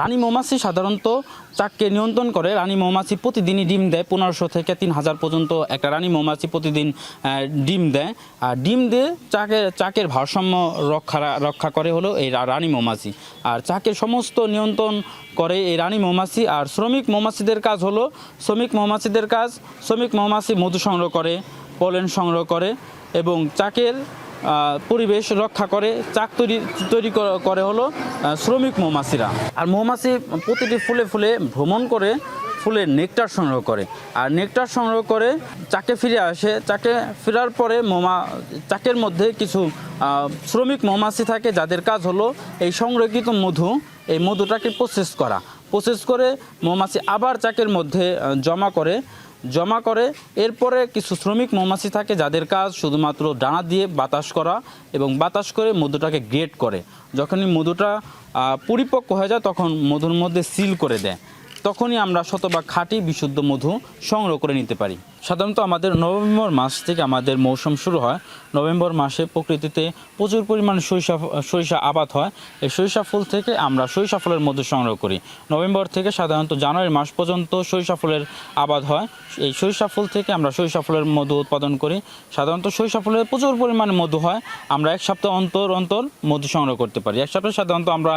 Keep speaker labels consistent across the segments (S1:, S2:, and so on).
S1: রানী মৌমাছি সাধারণত চাককে নিয়ন্ত্রণ করে। রানী মৌমাছি প্রতিদিনই ডিম দেয়। পনেরোশো থেকে তিন হাজার পর্যন্ত একটা রানী মৌমাছি প্রতিদিন ডিম দেয়। আর ডিম দিয়ে চাকে, চাকের ভারসাম্য রক্ষা রক্ষা করে হলো এই রানী মৌমাছি। আর চাকের সমস্ত নিয়ন্ত্রণ করে এই রানী মৌমাছি। আর শ্রমিক মৌমাছিদের কাজ হলো, শ্রমিক মৌমাছিদের কাজ, শ্রমিক মৌমাছি মধু সংগ্রহ করে, পলেন সংগ্রহ করে এবং চাকের পরিবেশ রক্ষা করে, চাক তৈরি তৈরি করে হলো শ্রমিক মৌমাছিরা। আর মৌমাছি প্রতিটি ফুলে ফুলে ভ্রমণ করে, ফুলের নেকটার সংগ্রহ করে। আর নেকটার সংগ্রহ করে চাকে ফিরে আসে। চাকে ফেরার পরে মৌমা, চাকের মধ্যে কিছু শ্রমিক মৌমাছি থাকে, যাদের কাজ হলো এই সংরক্ষিত মধু, এই মধুটাকে প্রসেস করা। প্রসেস করে মৌমাছি আবার চাকের মধ্যে জমা করে জমা করে। এরপরে কিছু শ্রমিক মৌমাছি থাকে যাদের কাজ শুধুমাত্র ডানা দিয়ে বাতাস করা এবং বাতাস করে মধুটাকে গ্রেট করে। যখনই মধুটা পরিপক্ক হয়ে যায় তখন মধুর মধ্যে সিল করে দেয়। তখনই আমরা শতভাগ খাঁটি বিশুদ্ধ মধু সংগ্রহ করে নিতে পারি। সাধারণত আমাদের নভেম্বর মাস থেকে আমাদের মৌসুম শুরু হয়। নভেম্বর মাসে প্রকৃতিতে প্রচুর পরিমাণে সরিষা সরিষা আবাদ হয়। এই সরিষা ফুল থেকে আমরা সরিষা ফুলের মধু সংগ্রহ করি। নভেম্বর থেকে সাধারণত জানুয়ারি মাস পর্যন্ত সরিষা ফুলের আবাদ হয়। এই সরিষা ফুল থেকে আমরা সরিষা ফুলের মধু উৎপাদন করি। সাধারণত সরিষা ফুলের প্রচুর পরিমাণে মধু হয়। আমরা এক সপ্তাহ অন্তর অন্তর মধু সংগ্রহ করতে পারি। এক সপ্তাহে সাধারণত আমরা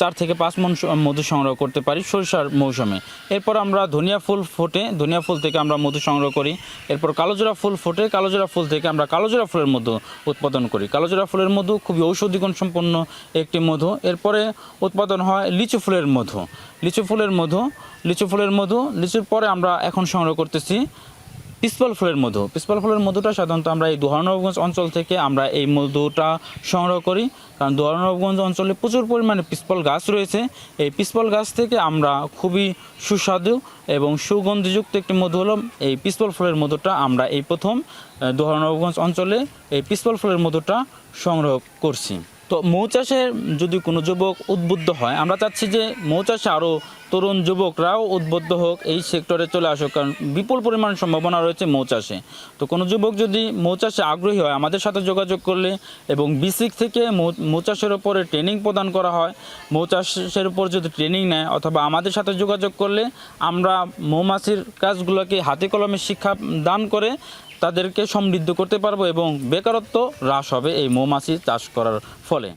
S1: চার থেকে পাঁচ মন মধু সংগ্রহ করতে পারি সরিষার মৌসুমে। এরপর আমরা ধনিয়া ফুল ফোটে। ধনিয়া ফুল থেকে আমরা মধু সংগ্রহ করি। এরপর কালোজোড়া ফুল ফোটে, কালোজোড়া ফুল থেকে আমরা কালোজোড়া ফুলের মধু উৎপাদন করি। কালোজোড়া ফুলের মধু খুবই ঔষধিগুণ সম্পন্ন একটি মধু। এরপরে উৎপাদন হয় লিচু ফুলের মধু। লিচু ফুলের মধু, লিচু ফুলের মধু, লিচুর পরে আমরা এখন সংগ্রহ করতেছি পিসপাল ফুলের মধু। পিসপল ফুলের মধুটা সাধারণত আমরা এই দুহারনবগঞ্জ অঞ্চল থেকে আমরা এই মধুটা সংগ্রহ করি। কারণ দুহারনবগঞ্জ অঞ্চলে প্রচুর পরিমাণে পিসপল গাছ রয়েছে। এই পিসপল গাছ থেকে আমরা খুবই সুস্বাদু এবং সুগন্ধিযুক্ত একটি মধু হলো এই পিসপল ফুলের মধুটা আমরা এই প্রথম দুহারনবগঞ্জ অঞ্চলে এই পিসপল ফুলের মধুটা সংগ্রহ করছি। তো মৌ চাষে যদি কোনো যুবক উদ্বুদ্ধ হয়, আমরা চাচ্ছি যে মৌ চাষে আরও তরুণ যুবকরাও উদ্বুদ্ধ হোক, এই সেক্টরে চলে আসুক, কারণ বিপুল পরিমাণ সম্ভাবনা রয়েছে মৌ চাষে। তো কোনো যুবক যদি মৌ চাষে আগ্রহী হয়, আমাদের সাথে যোগাযোগ করলে এবং বিসিক থেকে মৌ চাষের ওপরে ট্রেনিং প্রদান করা হয়, মৌ চাষের উপর যদি ট্রেনিং নেয় অথবা আমাদের সাথে যোগাযোগ করলে আমরা মৌমাছির কাজগুলোকে হাতে কলমে শিক্ষা দান করে তাদেরকে সমৃদ্ধ করতে পারব এবং বেকারত্ব হ্রাস হবে এই মৌমাছি চাষ করার ফলে।